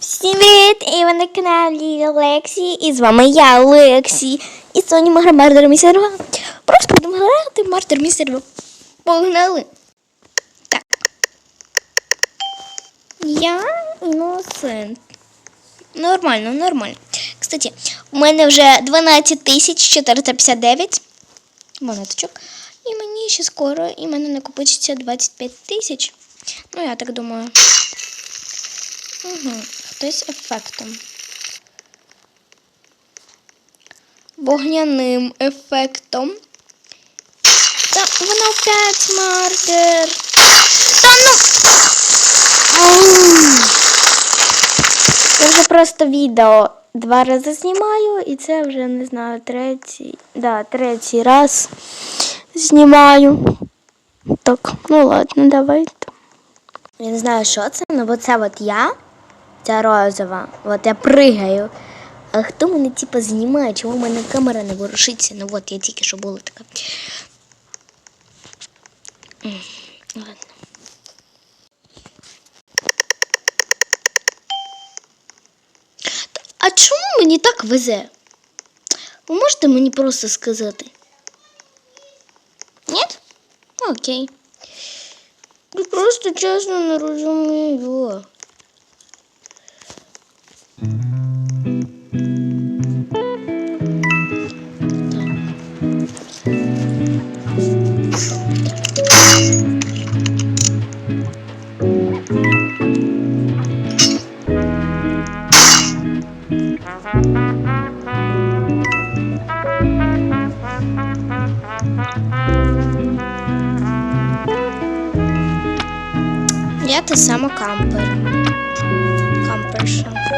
Привіт! І ви на каналі Лексі. І з вами я, Лексі. І сьогодні ми граємо Murder Mystery 2. Просто будемо грати Murder Mystery 2. Погнали! Так. Я іносент. Нормально, нормально. Кстати, у мене вже 12 тисяч 459 монеточок. І мені ще скоро, і мене накопичиться 25 тисяч. Ну, я так думаю. Угу. Хтось ефектом. Вогняним ефектом. Та вона опять мардер. Та ну. Я вже просто відео два рази знімаю, і це вже не знаю, третій. Да, третій раз знімаю. Так, ну ладно, давайте. Я не знаю, що це, ну бо це от я, ця розова, от я пригаю. А хто мене типу знімає? Чому в мене камера не ворушиться? Ну от я тільки що була така. Ладно. А чому мені так везе? Ви можете мені просто сказати? Ні? Окей. Просто чесно не розумію. Те сама кампер. Камперша.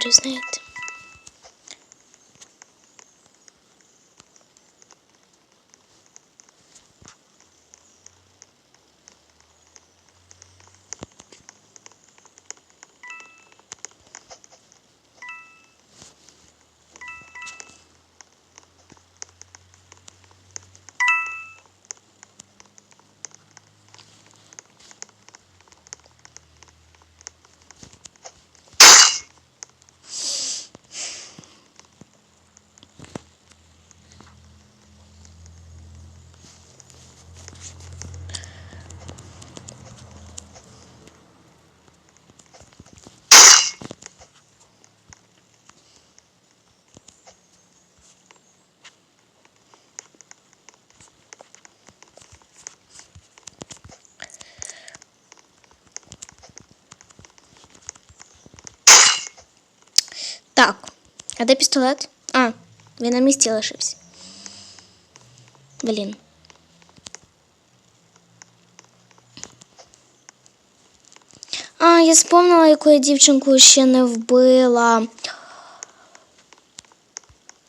по камперу, А де пістолет? А, він на місці лишився. Блін. А, я спомнила, яку я дівчинку ще не вбила.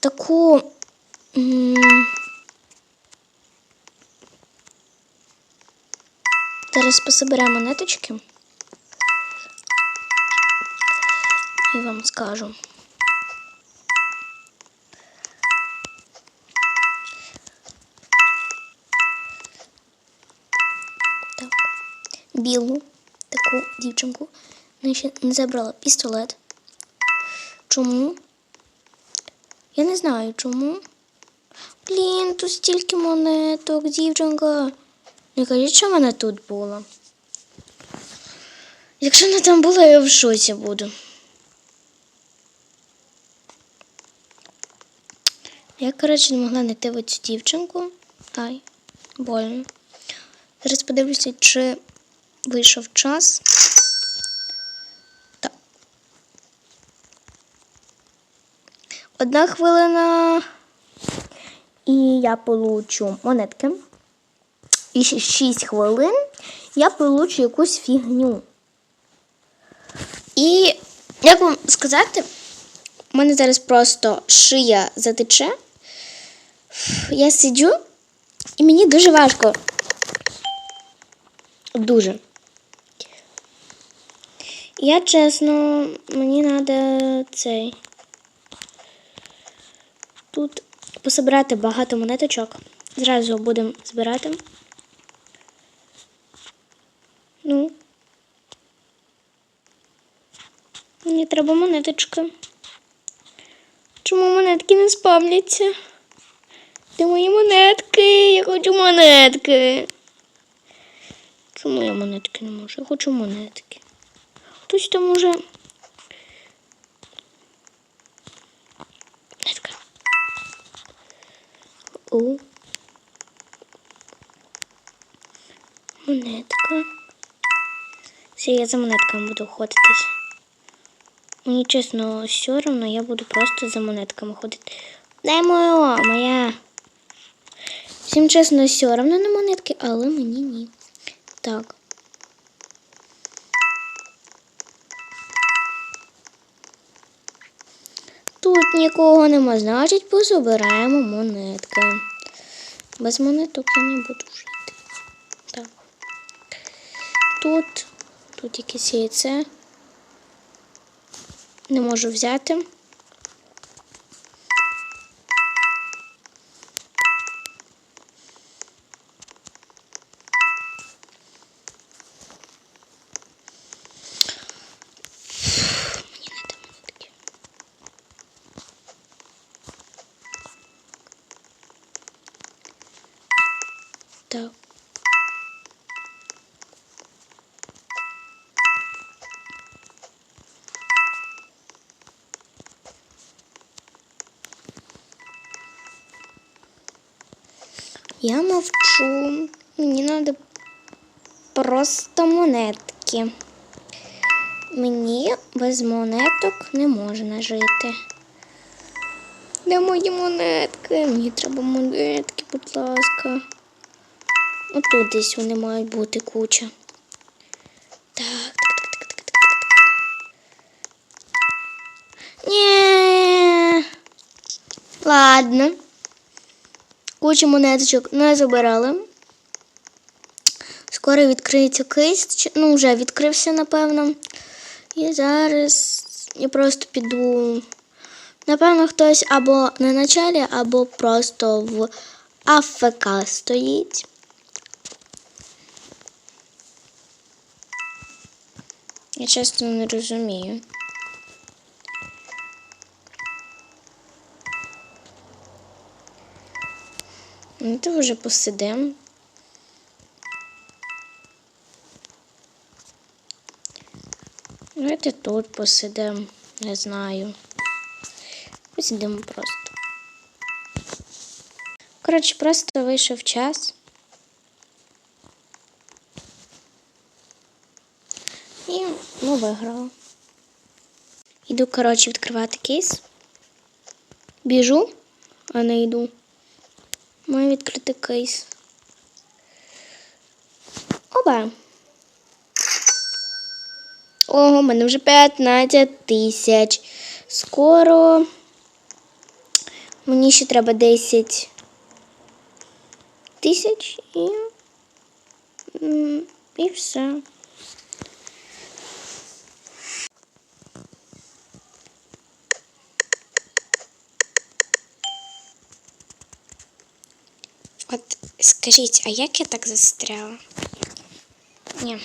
Таку. Зараз пособеремо монеточки. І вам скажу. Білу таку дівчинку. Вона ще не забрала пістолет. Чому? Я не знаю чому. Блін, тут стільки монеток, дівчинка. Не кажіть, що вона тут була. Якщо вона там була, я в шоці буду. Я, коротше, не могла знайти оцю дівчинку. Ай, больно. Зараз подивлюся, чи вийшов час. Так. одна хвилина. І я получу монетки. І ще 6 хвилин я получу якусь фігню. І як вам сказати, у мене зараз просто шия затече. Я сиджу, і мені дуже важко. Дуже. Я чесно, мені треба цей. Тут пособирати багато монеточок. Зразу будемо збирати. Ну. Мені треба монеточки. Чому монетки не спавняться? Де мої монетки? Я хочу монетки. Чому я монетки не можу? Я хочу монетки. Хтось там уже. О. Монетка. Все, я за монетками буду ходитись. Мені чесно, все одно я буду просто за монетками ходити. Дай моя, моя. Всім чесно, все одно на монетки, але мені ні. Так. Тут нікого нема, значить позабираємо монетки. Без монеток я не буду жити. Так. Тут, тут якесь яйце. Не можу взяти. Я мовчу. Мені треба просто монетки. Мені без монеток не можна жити. Де мої монетки? Мені треба монетки, будь ласка. Отут десь вони мають бути куча. Так, так, так, так, так, так, так. Ні. Ладно. Кучу монеточок не забирали. Скоро відкриється кейс. Ну, вже відкрився, напевно. І зараз я просто піду. Напевно, хтось або на началі, або просто в АФК стоїть. Я чесно не розумію. Ну, то вже посидим. Давайте тут посидим, не знаю. Посидимо просто. Коротше, просто вийшов час. І ну, виграла. Іду, коротше, відкривати кейс. Біжу, а не йду. Маю відкрити кейс. Оба. Ого, у мене вже 15 тисяч. Скоро. Мені ще треба 10 тисяч і. І все. От скажіть, а як я так застряла? Ні.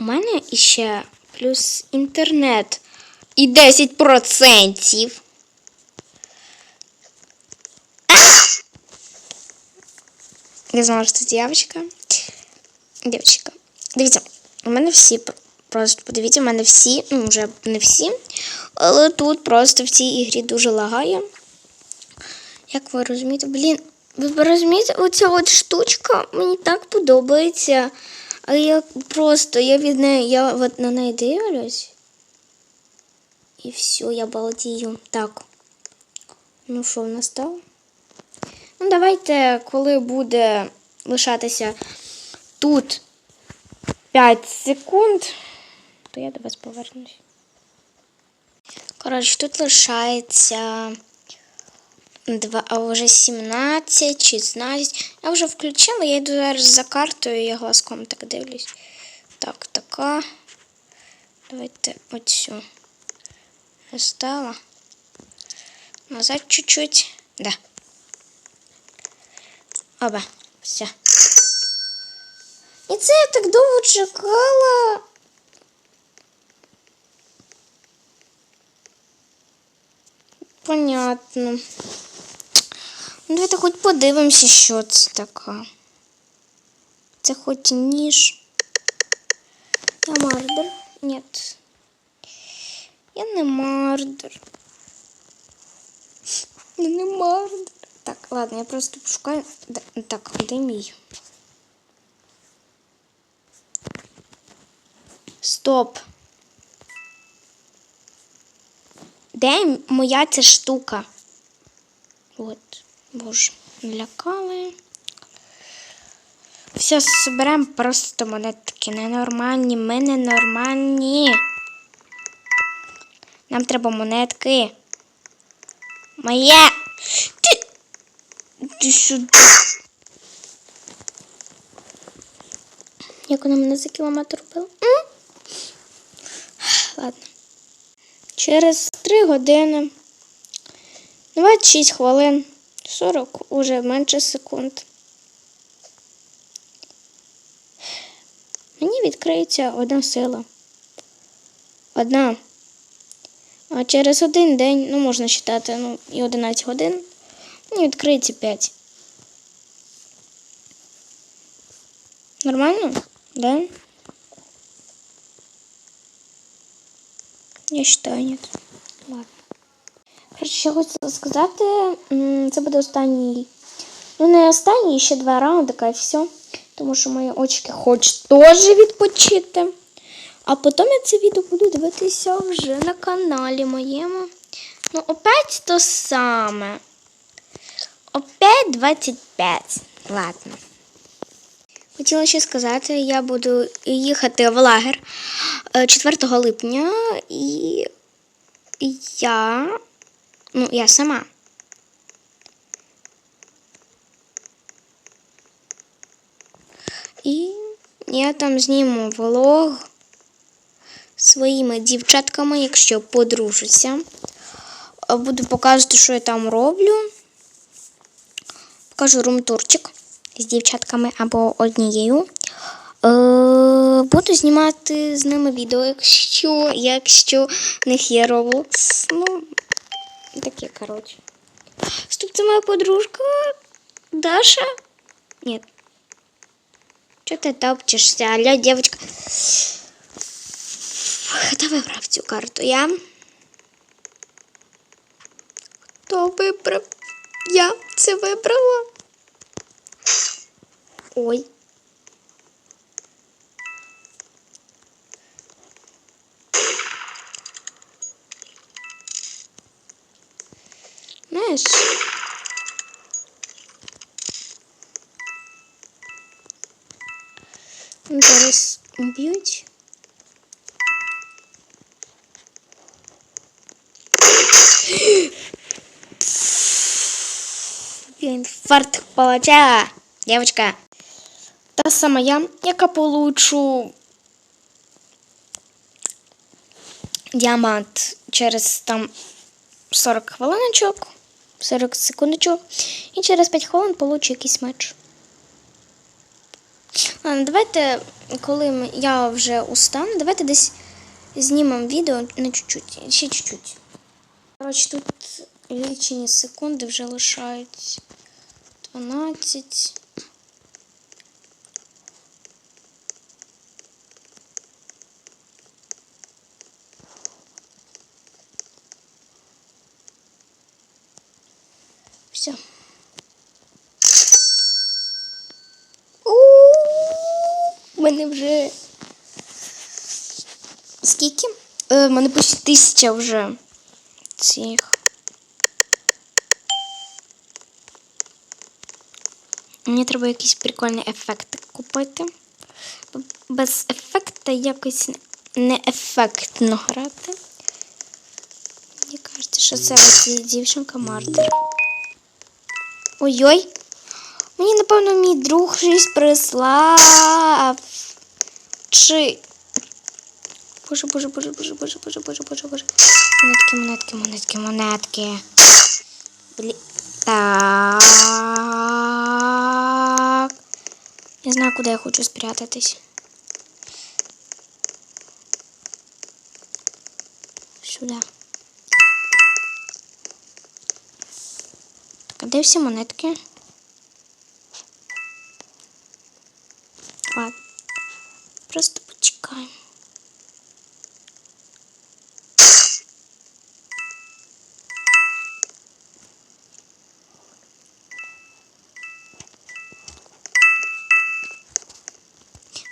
У мене іще плюс інтернет і 10%. Я знала, що це дівчинка. Дівчинка. Дивіться, у мене всі просто подивіться, у мене всі, ну вже не всі, але тут просто в цій ігрі дуже лагає. Як ви розумієте, блін, ви розумієте, оця от штучка мені так подобається. А я просто, я від неї, я от на неї дивлюсь. І все, я балдію. Так. Ну, що в нас стало? Ну, давайте, коли буде лишатися тут 5 секунд, то я до вас повернусь. Коротше, тут лишається 2, а вже 17, 16. Я вже включила, я йду зараз за картою, я глазком так дивлюсь. Так, така. Давайте оцю. Остала. Назад чуть-чуть. Да. Оба, все. І це я так довго чекала. Понятно. Ну, давайте хоч подивимося, що це таке. Це хоч ніж. Я мардер. Ні. Я не мардер. Я не мардер. Так, ладно, я просто пошукаю. Так, де мій? Стоп. Де моя ця штука? От, боже, лякали. Все, соберемо просто монетки ненормальні, ми ненормальні. Нам треба монетки. Моє. Ти. Ти сюди. Як вона мене за кілометр била? Ладно. Через 3 години. 26 хвилин. 40 уже менше секунд. Мені відкриється одна сила. Одна. А через один день, ну можна вважати, ну, і 11 годин, мені відкриється 5. Нормально? Да? Я считаю, нет. Ще хочу сказати, це буде останній. Ну, не останній, ще два раунди, і все. Тому що мої очки хочуть теж відпочити. А потім я це відео буду дивитися вже на каналі моєму. Ну, опять то саме. Опять 25. Ладно. Хотіла ще сказати, я буду їхати в лагер е, 4 липня і я. Ну, я сама. І я там зніму влог своїми дівчатками, якщо подружуся. Буду показувати, що я там роблю. Покажу румтурчик з дівчатками або однією. Е, буду знімати з ними відео, якщо, якщо в них є Roblox. Ну, таке, коротше. Стоп, це моя подружка Даша? Ні. Чого ти топчешся? Алло, дівчинка. Хто вибрав цю карту? Я? Хто вибрав? Я це вибрала. Ой. Знаєш? Ну, Зараз уб'ють. Інфаркт получила, девочка. Та сама я, яка получу діамант через там 40 хвилиночок, 40 секундочок, і через 5 хвилин получу якийсь меч. Ладно, давайте, коли я вже устану, давайте десь знімемо відео на чуть-чуть, ще чуть-чуть. Коротше, тут лічені секунди вже лишають 12. все. У мене вже скільки? У е, мене почти тисяча вже цих. Мені треба якийсь прикольний ефект купити. Без ефекту якось неефектно грати. Мені кажеться, що це ось дівчинка мартер. Ой-ой. Мені, напевно, мій друг щось прислав. Чи. Боже, боже, боже, боже, боже, боже, боже, боже, боже. Монетки, монетки, монетки, монетки. Блі... Так. Я знаю, куди я хочу спрятатись. Сюди. Так, де всі монетки? Ладно. Просто почекаємо.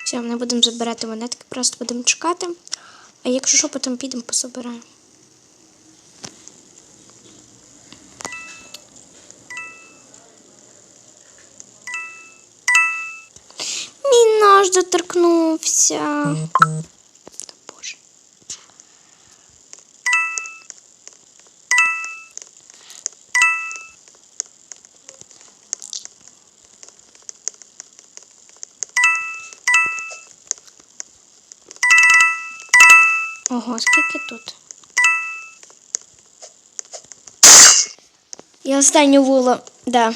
Все, не будемо забирати монетки, просто будемо чекати. А якщо що, потім підемо пособираємо. Доторкнувся. Боже. Ого, скільки тут? І останню вуло, да.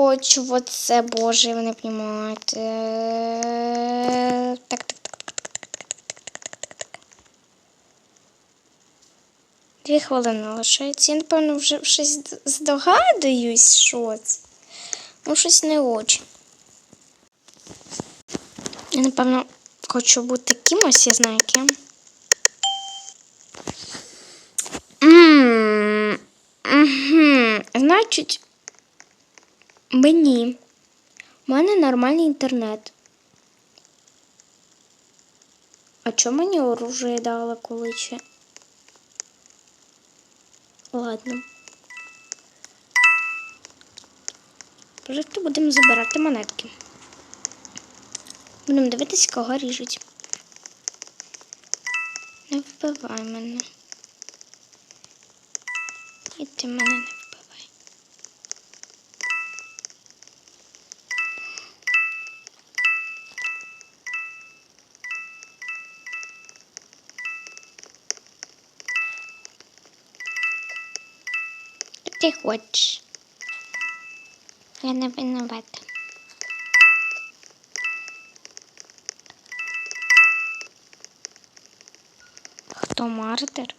хочу вот це боже, ви не розумієте. Так, так, так, так, так, так, так. Дві хвилини лишається. Я, напевно, вже щось здогадуюсь, що це. Ну, щось не очі. Я, напевно, хочу бути кимось, я знаю ким. Мені. У мене нормальний інтернет. А чому мені оружие дали коли ще? Ладно. Просто будемо забирати монетки. Будемо дивитись, кого ріжуть. Не вбивай мене. І ти мене не ти хочеш? Я не винувата. Хто мартир?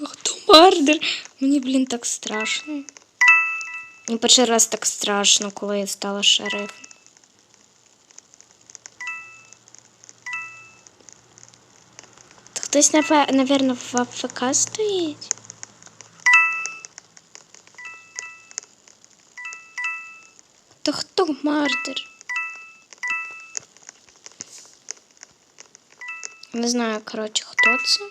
А хто мардер? Мені, блін, так страшно. Мені перший раз так страшно, коли я стала шерифом. Хтось, напе- напевно, в АФК стоїть. То хто мардер? Не знаю, коротше, хто це.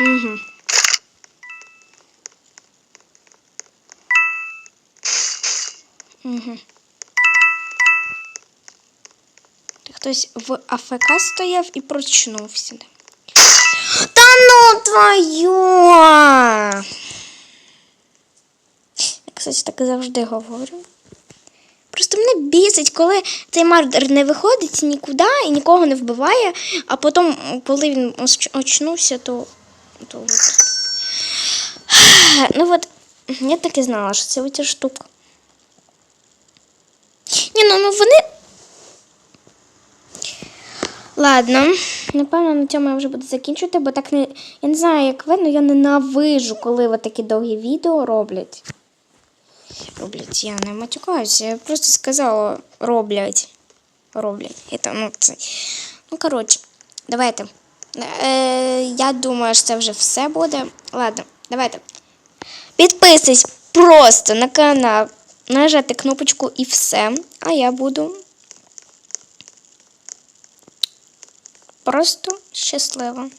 Угу. Угу. Хтось в АФК стояв і прочнувся. Та ну твою! Я, кстати, так завжди говорю. Просто мене бісить, коли цей мардер не виходить нікуди і нікого не вбиває, а потім, коли він очнувся, то. то от. Ну от, я так і знала, що це оця штука. Ні, ну, ну вони. Ладно, напевно, на цьому я вже буду закінчувати, бо так не. Я не знаю, як ви, але я ненавижу, коли от такі довгі відео роблять. Роблять, я не матюкаюся, я просто сказала роблять. Роблять. Это, ну, це. Ну, коротше, давайте. Е, я думаю, що це вже все буде. Ладно, давайте. Підписуйтесь просто на канал. нажати кнопочку і все. А я буду просто щаслива.